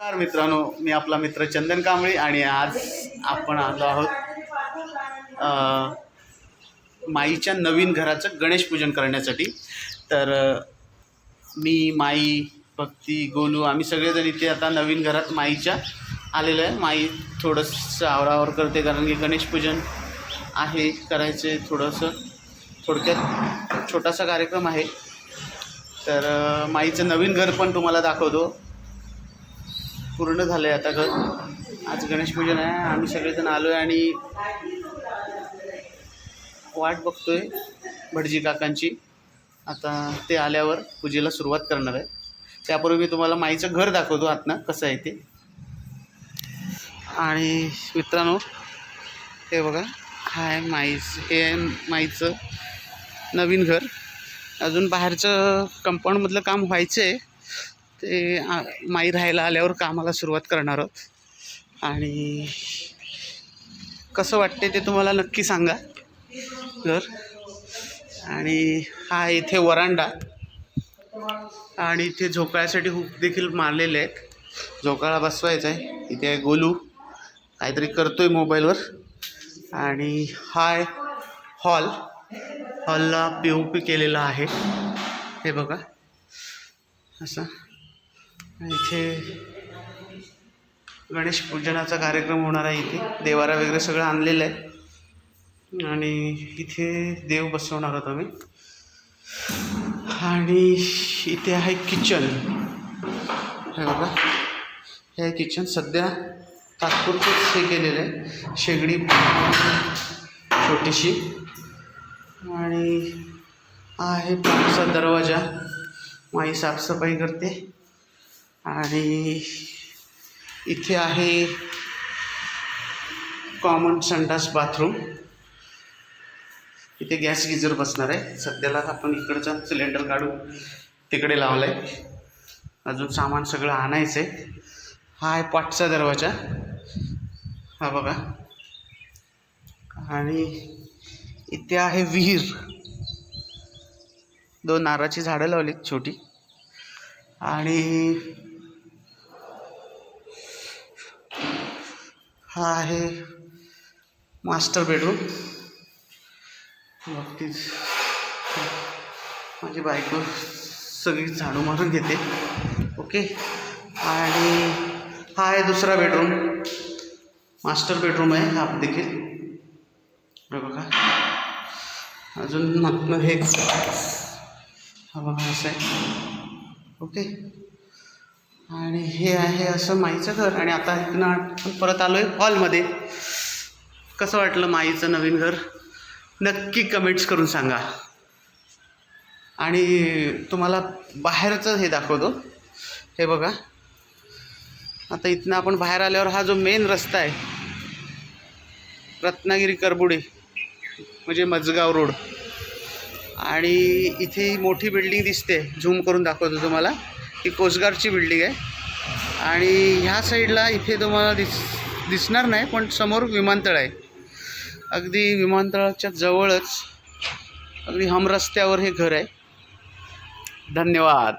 नमस्कार मित्रांनो मी आपला मित्र चंदन कांबळे आणि आज आपण आलो आहोत माईच्या नवीन घराचं गणेश पूजन करण्यासाठी. तर मी माई भक्ती गोलू आम्ही सगळेजण इथे आता नवीन घरात माईच्या आलेलो आहे. माई थोडंसं आवरावर करते कारण की गणेश पूजन आहे करायचे थोडंसं थोडक्यात छोटासा कार्यक्रम आहे. तर माईचं नवीन घर पण तुम्हाला दाखवतो. पूर्ण झालं आहे आता घर. आज गणेश पूजन आहे. आम्ही सगळेजण आलो आहे आणि वाट बघतोय भटजी काकांची. आता ते आल्यावर पूजेला सुरुवात करणार आहे. त्यापूर्वी मी तुम्हाला माईचं घर दाखवतो आतनं कसं आहे ते. आणि मित्रांनो हे बघा हा आहे माईच हे आहे माईचं नवीन घर. अजून बाहेरचं कंपाऊंडमधलं काम व्हायचं आहे ते माई राहायला आल्यावर कामाला सुरुवात करणार आहोत. आणि कसं वाटते ते तुम्हाला नक्की सांगा. घर आणि हा इथे वरांडा. आणि इथे झोकाळ्यासाठी हुक देखील मारलेले आहेत. झोकाळा बसवायचा आहे. इथे आहे गोलू. काहीतरी करतो आहे मोबाईलवर. आणि हा आहे हॉल. हॉलला पी ओ पी केलेला आहे. हे बघा. असं. इथे गणेश पूजनाचा कार्यक्रम होणार आहे इथे. देवारा वगैरे सगळं आणलेलं आहे. आणि इथे देव बसवणार आहोत आम्ही. आणि इथे आहे किचन. हे बघा. हे आहे किचन सध्या तात्पुरतंच हे केलेलं आहे. शेगडी छोटीशी. आणि आहे पाठचा दरवाजा. माई साफसफाई करते. आणि इथे आहे कॉमन संडास बाथरूम इथे गॅस गिजर बसणार आहे. सध्याला आपण इकडचा सिलेंडर काढून तिकडे लावला आहे अजून सामान सगळं आणायचं आहे हा आहे पाठचा दरवाजा. हा बघा. आणि इथे आहे विहीर. दोन नारळाची झाडं लावलीत छोटी. आणि हा आहे मास्टर बेडरूम. नक्कीच माझी बायको सगळी झाडू मारून घेते. ओके? आणि हा आहे दुसरा बेडरूम. मास्टर बेडरूम आहे हा देखील. बघा. अजून हे. हा बघा असं आहे. ओके? आणि हे आहे असं माईचं घर. आणि आता इथनं आपण परत आलो आहे हॉलमध्ये. कसं वाटलं माईचं नवीन घर? नक्की कमेंट्स करून सांगा. आणि तुम्हाला बाहेरचं हे दाखवतो. हे बघा. आता इथनं आपण बाहेर आल्यावर हा जो मेन रस्ता आहे रत्नागिरी करबुडे म्हणजे मजगाव रोड. आणि इथे मोठी बिल्डिंग दिसते. झूम करून दाखवतो तुम्हाला. ही कोसगारची बिल्डिंग आहे. आणि ह्या साईडला इथे तुम्हाला दिस दिसणार नाही पण समोर विमानतळ आहे. अगदी विमानतळाच्या जवळच अगदी हम रस्त्यावर हे घर आहे. धन्यवाद.